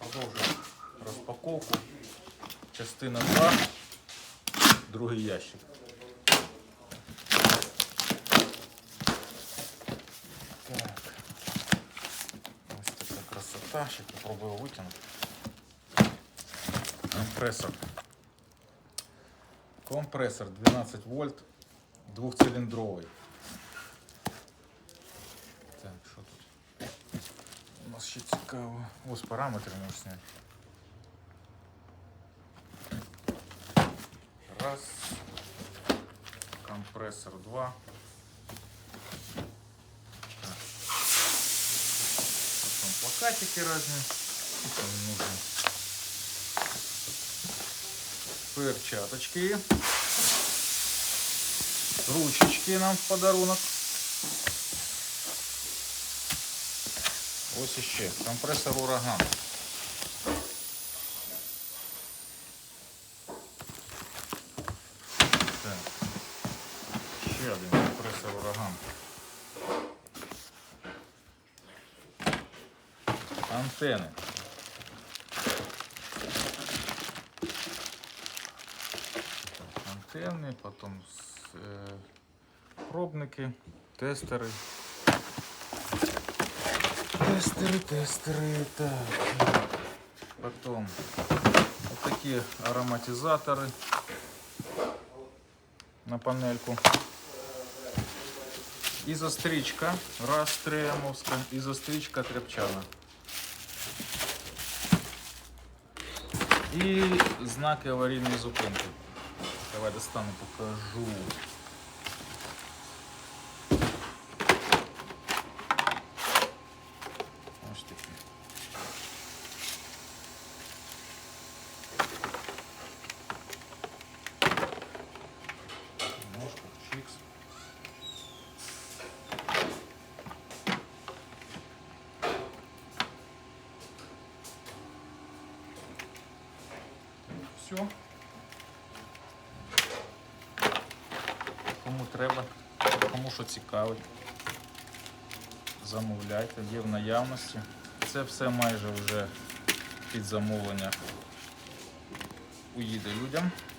Продовжуємо розпаковку. Частина 2, другий ящик. Так. Ось така красота. Ще попробую витягнути. Компресор. Компресор 12 вольт, двохциліндровий. Ще цікаво. Ось параметри можна зняти. Раз. Компрессор два. Потом плакатики разные. Что нам нужно? Перчаточки. Ручечки нам в подарунок. Ось іще. Компресор ураган. Так. Ще один компресор ураган. Антени. Антенни, потом е, пробники, тестери. Тестеры, тестеры, так. Потом вот такие ароматизаторы на панельку. Изостричка, раз тремовска, изостричка тряпчана. І знаки аварійної зупинки. Давай достану, покажу. Все. Кому треба, кому що цікавить, замовляйте, є в наявності. Це все майже вже під замовлення уїде людям.